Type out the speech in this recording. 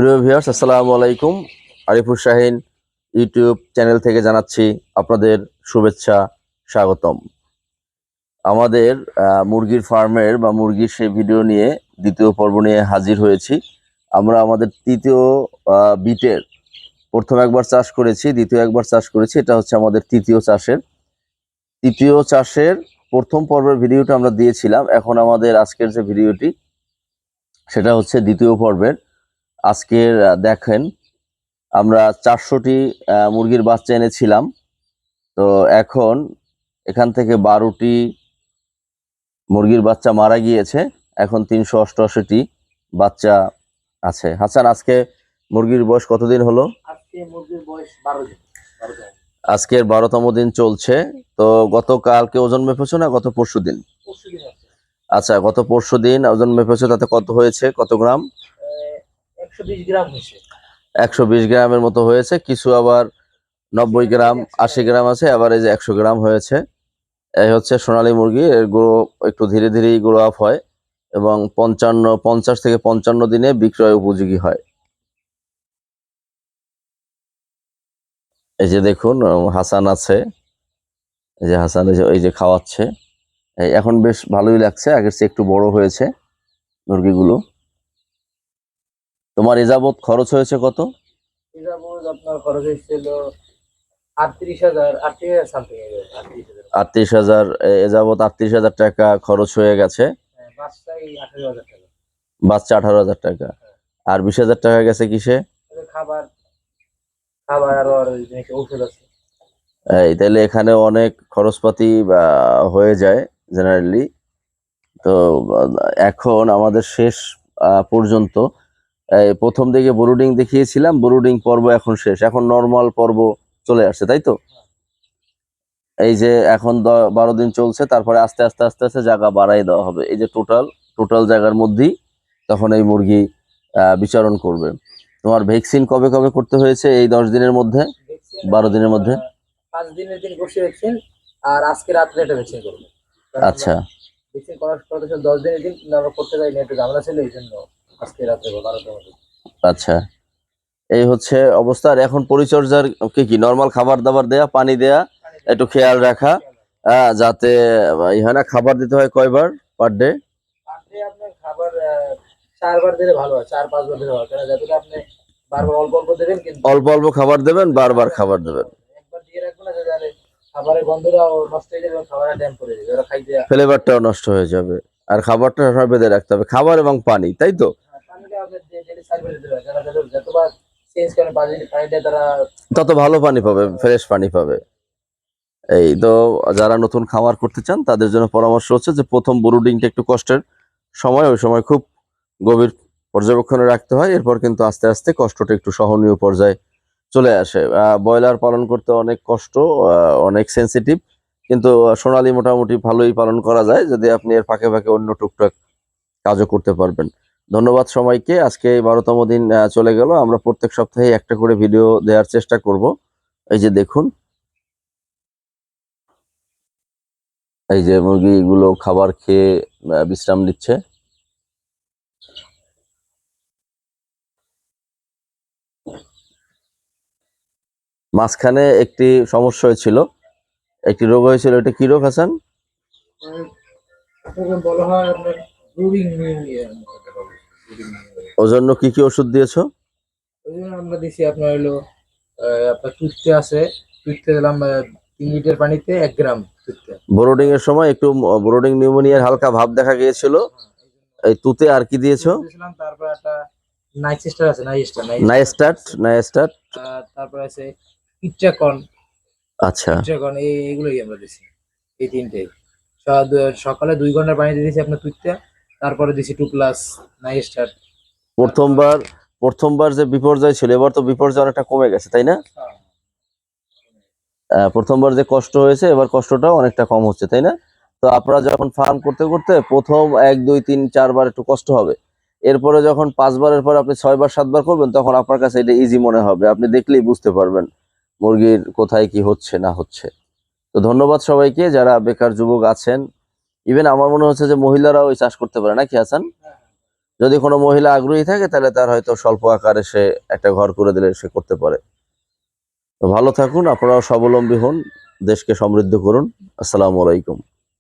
প্রিয় ভিউয়ার্স আসসালামু আলাইকুম। আরিফুর শাহিন ইউটিউব চ্যানেল থেকে জানাচ্ছি আপনাদের শুভেচ্ছা, স্বাগতম। আমাদের মুরগির ফার্মের বা মুরগির সেই ভিডিও নিয়ে দ্বিতীয় পর্ব নিয়ে হাজির হয়েছি। আমরা আমাদের তৃতীয় বিটের প্রথম একবার চাষ করেছি, দ্বিতীয় একবার চাষ করেছি, এটা হচ্ছে আমাদের তৃতীয় চাষের। তৃতীয় চাষের প্রথম পর্বের ভিডিওটা আমরা দিয়েছিলাম। এখন আমাদের আজকের যে ভিডিওটি, সেটা হচ্ছে দ্বিতীয় পর্বের। আজকের দেখেন আমরা চারশোটি মুরগির বাচ্চা এনেছিলাম। তো এখন এখান থেকে বারোটি মুরগির বাচ্চা মারা গিয়েছে। এখন তিনশো অষ্টআশিটি বাচ্চা আছে। হাসান আজকে মুরগির বয়স কতদিন হলো? আজকে আজকের বারোতম দিন চলছে। তো গতকালকে ওজন মেপেছো না গত পরশু দিন আচ্ছা গত পরশু দিন ওজন মেপেছো তাতে কত হয়েছে? কত গ্রাম? একশো বিশ গ্রামের মতো হয়েছে, কিছু আবার নব্বই গ্রাম, আশি গ্রাম আছে, আবার এই যে একশো গ্রাম হয়েছে। এই হচ্ছে সোনালী মুরগি, এর গুঁড়ো একটু ধীরে ধীরেই গুঁড়ো আপ হয় এবং পঞ্চান্ন, পঞ্চাশ থেকে পঞ্চান্ন দিনে বিক্রয় উপযোগী হয়। এই যে দেখুন, হাসান আছে। এই যে হাসান, এই যে খাওয়াচ্ছে। এখন বেশ ভালোই লাগছে, আগের চেয়ে একটু বড় হয়েছে মুরগিগুলো। তোমার এযাবৎ খরচ হয়েছে কত? এজাবুজ আপনার খরচ হয়েছিল আটত্রিশ হাজার আটত্রিশ হাজার সামথিং আটত্রিশ হাজার। টাকা খরচ হয়ে গেছে। হ্যাঁ, বাচ্চা আঠারো হাজার টাকা। আর বিশ হাজার টাকা গেছে কিসে? খাবার খাবার আর ঔষধ আছে। এই তাহলে এখানে অনেক খরচপাতি হয়ে যায় জেনারেলি তো এখন আমাদের শেষ পর্যন্ত প্রথম দিকে ব্রুডিং দেখিয়েছিলাম ব্রুডিং পর্ব এখন শেষ। এখন নর্মাল পর্ব চলে আসছে তাই তো? এই যে এখন বারো দিন চলছে তারপরে আস্তে আস্তে আস্তে আস্তে জায়গা বাড়াই দেওয়া হবে। এই যে টোটাল টোটাল জায়গার মধ্যেই তখন এই মুরগি বিচরণ করবে। তোমার ভ্যাকসিন কবে কবে করতে হয়েছে এই দশ দিনের মধ্যে? বারো দিনের মধ্যে? পাঁচ দিনের দিন বসে ভ্যাকসিন আর আজকে রাত্রে একটা ভ্যাকসিন করব। আচ্ছা। ভ্যাকসিন করার দশ দিনের দিন কিন্তু আমরা করতে পারিনি একটু ঝামেলা ছিল এই জন্য আজকে বারোটার মধ্যে। আচ্ছা। এই হচ্ছে অবস্থা। আর এখন পরিচর্যার কি কি? নর্মাল খাবার দাবার দেয়া পানি দেয়া একটু খেয়াল রাখা যাতে হয় না খাবার দিতে হয় কয়বার? পার ডে খাবার চারবার দিলে ভালো হয় চার পাঁচবার দিলে ভালো হয়। কেন আপনি বারবার অল্প অল্প দেবেন কিন্তু অল্প অল্প খাবার দেবেন বারবার খাবার দেবেন। একবার দিয়ে রাখবেন না তাহলে খাবারের গন্ধটাও নষ্ট হয়ে যাবে এবং ড্যাম পড়ে যাবে ওরা খাইতে ফ্লেভারটাও নষ্ট হয়ে যাবে। আর খাবারটা সবসময় বেঁধে রাখতে হবে। খাবার এবং পানি তাই তো? তত ভালো পানি পাবে ফ্রেশ পানি পাবে। এই তো যারা নতুন খামার করতে চান, তাদের জন্য পরামর্শ হচ্ছে যে প্রথম ব্রুডিংটা একটু কষ্টের সময়, ওই সময় খুব গভীর পর্যবেক্ষণে রাখতে হয়, এরপর কিন্তু আস্তে আস্তে কষ্টটা একটু সহনীয় পর্যায়ে চলে আসে। ব্রয়লার পালন করতে অনেক কষ্ট অনেক সেন্সিটিভ কিন্তু সোনালি মোটামুটি ভালোই পালন করা যায়, যদি আপনি এর ফাঁকে ফাঁকে অন্য টুকটাক কাজও করতে পারবেন। ধন্যবাদ সবাইকে। আজকে বারোতম দিন চলে গেল। আমরা প্রত্যেক সপ্তাহে একটা করে ভিডিও দেওয়ার চেষ্টা করব। এই যে দেখুন। এই যে মুরগিগুলো খাবার খেয়ে বিশ্রাম নিচ্ছে। মাঝখানে একটি সমস্যা হয়েছিল। একটি রোগ হয়েছিল। এটা কি রোগ, হাসান? বলা হয় ওর জন্য কি কি ওষুধ দিয়েছ? আমরা দিছি আপনার হলো আপনার টুথতে আছে টুথতে দিলাম তিন লিটার পানিতে এক গ্রাম ব্রোডিং এর সময় একটু ব্রোডিং নিউমোনিয়ার হালকা ভাব দেখা গিয়েছিল। এই তুতে আর কি দিয়েছ? তারপর একটা নাইসিস্টার আছে নাইসিস্টার নাইস্টার্ট নাইস্টার্ট তারপর আছে ইচ্চাকন আচ্ছা। ইচ্চাকন এই এগুলোই আমরা দিছি এই তিনটে সকালে দুই ঘণ্টা পানিতে দিয়েছি আপনার টুথতে তারপরে দিছি টু প্লাস নাইসিস্টার প্রথমবার প্রথমবার যে বিপর্যয় ছিল এবার তো বিপর্যয় অনেকটা কমে গেছে তাই না? আহ, প্রথমবার যে কষ্ট হয়েছে এবার কষ্টটাও অনেকটা কম হচ্ছে তাই না? তো আপনারা যখন ফার্ম করতে করতে প্রথম এক দুই তিন চারবার একটু কষ্ট হবে। এরপরে যখন পাঁচবারের পর আপনি ছয়বার সাতবার করবেন তখন আপনার কাছে এটা ইজি মনে হবে। আপনি দেখলেই বুঝতে পারবেন মুরগির কোথায় কি হচ্ছে না হচ্ছে। তো ধন্যবাদ সবাইকে যারা বেকার যুবক আছেন ইভেন আমার মনে হচ্ছে যে মহিলারাও এই চাষ করতে পারে, নাকি হাসান? যদি কোনো মহিলা আগ্রহী থাকে, তাহলে তার হয়তো স্বল্প আকারে সে একটা ঘর করে দিলে সে করতে পারে। তো ভালো থাকুন, আপনারাও স্বাবলম্বী হন, দেশকে সমৃদ্ধ করুন। আসসালামু আলাইকুম।